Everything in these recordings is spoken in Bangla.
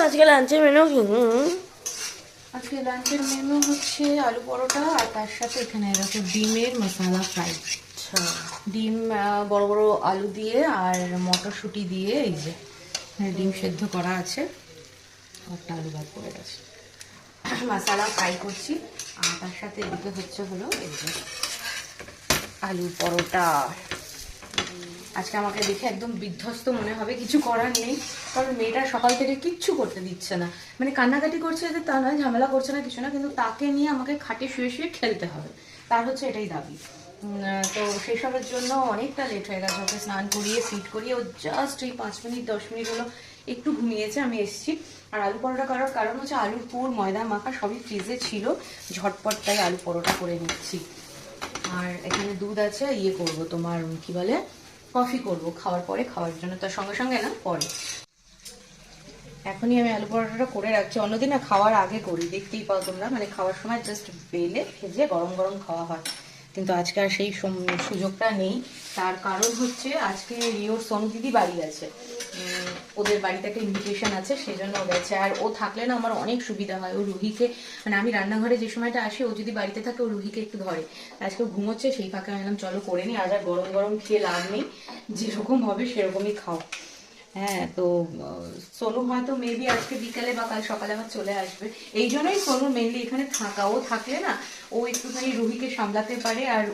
আজকে লাঞ্চের মেনু কি। আজকে লাঞ্চের মেনু হচ্ছে আলু পরোটা আর তার সাথে এখানে এরকম ডিমের মশলা ফ্রাই আচ্ছা। ডিম আহ, বড় বড় আলু দিয়ে আর মটরশুঁটি দিয়ে এই যে ডিম সেদ্ধ করা আছে। একটা আলু ভাত পড়ে গেছে। মশলা ফ্রাই করছি। আর তার সাথে এদিকে হচ্ছে হলো এই যে আলু পরোটা। আজকে আমাকে দেখে একদম বিধ্বস্ত মনে হবে, কিছু করার নেই। কারণ মেয়েটা সকাল থেকে কিচ্ছু করতে দিচ্ছে না। মানে কান্নাকাটি করছে যে তা নয়, ঝামেলা করছে না, কিছু না, কিন্তু তাকে নিয়ে আমাকে খাটে শুয়ে শুয়ে খেলতে হবে। তার হচ্ছে এটাই দাবি। তো সেসবের জন্য অনেকটা লেট হয়ে গেছে। ওকে স্নান করিয়ে ফিট করিয়ে, ও জাস্ট এই পাঁচ মিনিট, দশ মিনিট হলো, একটু ঘুমিয়েছে, আমি এসেছি। আর আলু পরোটা করার কারণ হচ্ছে আলুর পুর, ময়দা, মাখা সবই ফ্রিজে ছিল। ঝটপট তাই আলু পরোটা করে নিচ্ছি। আর এখানে দুধ আছে ইয়ে করব তোমার কি বলে? কফি করব। খাওয়ার পরে, খাওয়ার জন্য তার সঙ্গে সঙ্গে না, পরে। এখনই আমি আলু পরোটাটা করে রাখছি। অন্যদিন খাওয়ার আগে করি, দেখতেই পাও তোমরা। মানে খাওয়ার সময় জাস্ট বেলে, ভেজে গরম গরম খাওয়া হয়। কিন্তু আজকে আর সেই সুযোগটা নেই। তার কারণ হচ্ছে আজকে রিওর সোনু দিদি বাড়ি আছে ওদের বাড়িতে একটা ইনভিটেশন আছে, সেজন্য গেছে। আর ও থাকলে না আমার অনেক সুবিধা হয়। ও রুহিকে মানে আমি রান্নাঘরে যে সময়টা আসি, ও যদি বাড়িতে থাকে, ও রুহিকে একটু ধরে। আজকে ঘুমোচ্ছে, সেই ফাঁকে আমি চলো করে নি আজ আর গরম গরম খেয়ে লাভ নেই। যেরকম হবে, সেরকমই খাও। হ্যাঁ তো সোনু হয়তো মেবি আজকে বিকালে বা কাল সকালে আবার চলে আসবে। এই জন্যই সোনু মেনলি এখানে থাকা ও থাকলে না ও একটুখানি রুহিকে সামলাতে পারে আর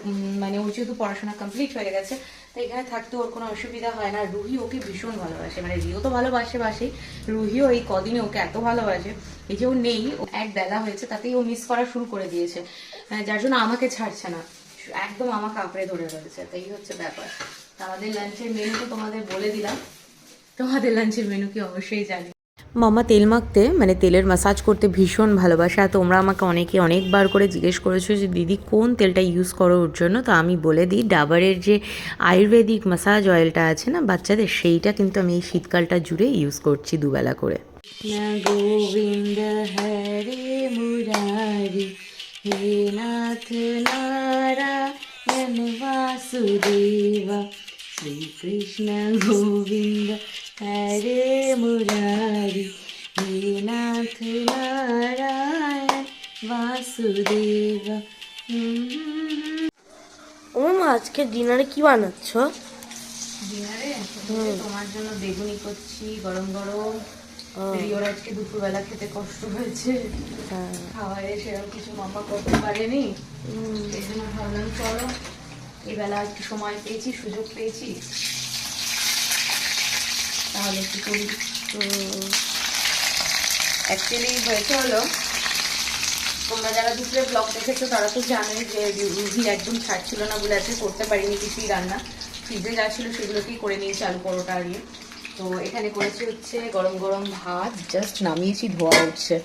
মানে ও যেহেতু পড়াশোনা কমপ্লিট হয়ে গেছে তো এখানে থাকতে ওর কোনো অসুবিধা হয় না। রুহি ওকে ভীষণ ভালোবাসে মানে রিও তো ভালোবাসে বাসেই রুহিও এই কদিনে ওকে এত ভালোবাসে এই যে ও নেই ও এক বেলা হয়েছে তাতেই ও মিস করা শুরু করে দিয়েছে। আহ, যার জন্য আমাকে ছাড়ছে না একদম আমাকে আঁকড়ে ধরে রয়েছে তো এই হচ্ছে ব্যাপার। আমাদের লাঞ্চের মেনু তো তোমাদের বলে দিলাম। তোমাদের লাঞ্চের মেনু কি অবশ্যই জানি। মামা তেল মাখতে মানে তেলের মাসাজ করতে ভীষণ ভালোবাসে। আর তোমরা আমাকে অনেকে অনেকবার করে জিজ্ঞেস করেছ যে দিদি কোন তেলটা ইউজ করো ওর জন্য? তো আমি বলে দিই ডাবারের যে আয়ুর্বেদিক মাসাজ অয়েলটা আছে না বাচ্চাদের সেইটা কিন্তু আমি এই শীতকালটা জুড়ে ইউজ করছি দুবেলা করে। গোবিন্দ হরে মুরারি হে নাথ নারায়ণ বাসুদেব শ্রীকৃষ্ণ গোবিন্দ হরে মুরারি নাথ নারায়ণ বাসুদেব। ও মা আজকে ডিনারে কি বানাচ্ছ? ডিনারে তোমার জন্য বেগুনি করছি গরম গরম। রিওর আজকে দুপুরবেলা খেতে কষ্ট হয়েছে। হ্যাঁ। খাবারে সেরকম কিছু মাপা করতে পারেনি। সেই জন্য ভাবলাম চলো এই বেলা একটু সময় পেয়েছি সুযোগ পেয়েছি। তাহলে একটু করি। তো অ্যাকচুয়ালি হয়েছে হলো, তোমরা যারা দুপুরে ব্লগ দেখেছ, তারা তো জানে যে রুহি একদম ছাড়ছিল না বলে আজকে করতে পারিনি কিছুই রান্না। ফ্রিজে যা ছিল সেগুলোকেই করে নিয়েছি আলু পরোটা আর তো এখানে করেছি হচ্ছে গরম গরম ভাত জাস্ট নামিয়েছি, ধোয়া উঠছে।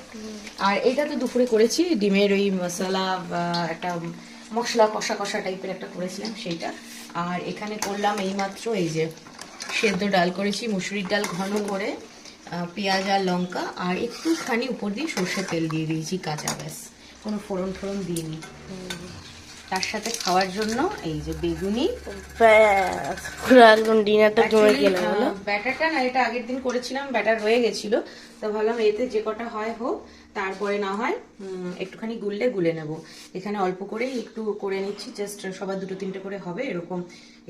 আর এটা তো দুপুরে করেছি, ডিমের ওই মশলা একটা মশলা কষা কষা টাইপের একটা করেছিলাম সেইটা। আর এখানে করলাম এইমাত্র এই যে সেদ্ধ ডাল করেছি মুসুরির ডাল ঘন করে পেঁয়াজ আর লঙ্কা আর একটুখানি উপর দিয়ে সর্ষে তেল দিয়ে দিয়েছি কাঁচা ব্যাস। কোনো ফোড়ন ফোড়ন দিইনি। তার সাথে খাওয়ার জন্য এই যে বেগুনি। ব্যাস, একদম ডিনারটা জমে গেল ব্যাটারটা না এটা আগের দিন করেছিলাম ব্যাটার রয়ে গেছিল। তো ভাবলাম এতে যে কটা হয় হোক তারপরে না হয় একটুখানি গুললে গুলে নেব। এখানে অল্প করেই একটু করে নিচ্ছি জাস্ট সবার দুটো তিনটে করে হবে। এরকম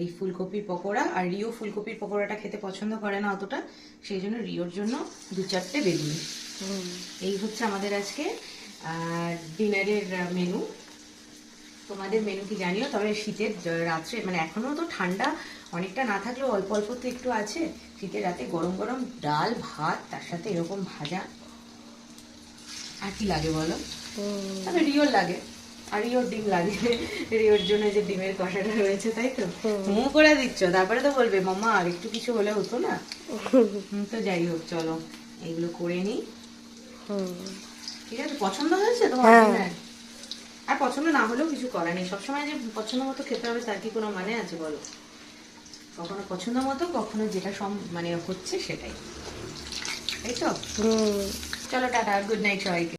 এই ফুলকপির পকোড়া আর রিও ফুলকপির পকোড়াটা খেতে পছন্দ করে না অতটা সেই জন্য রিওর জন্য দু চারটে বেগুনি। এই হচ্ছে আমাদের আজকে ডিনারের মেনু। তোমাদের মেনু কি জানিও তবে শীতের রাত্রে মানে এখনও তো ঠান্ডা অনেকটা না থাকলেও অল্প অল্প তো একটু আছে। শীতের রাতে গরম গরম ডাল ভাত তার সাথে এরকম ভাজা। আর কি লাগে বলো? তবে রিওর লাগে। আর রিওর ডিম লাগে। রিওর জন্য যে ডিমের কষাটা রয়েছে তাই তো? মু করে দিচ্ছ তারপরে তো বলবে মামা আর একটু কিছু হলে হতো না? তো যাই হোক চলো। এগুলো করে নিই। ঠিক আছে? পছন্দ হয়েছে তোমার হ্যাঁ। আর পছন্দ না হলেও কিছু করার নেই। সবসময় যে পছন্দ মতো খেতে হবে তার কি কোনো মানে আছে বলো? কখনো পছন্দ মতো কখনো যেটা সম মানে হচ্ছে সেটাই। তাই তো? ચલો ટાટા ગુડ નાઇટ સવાઈకి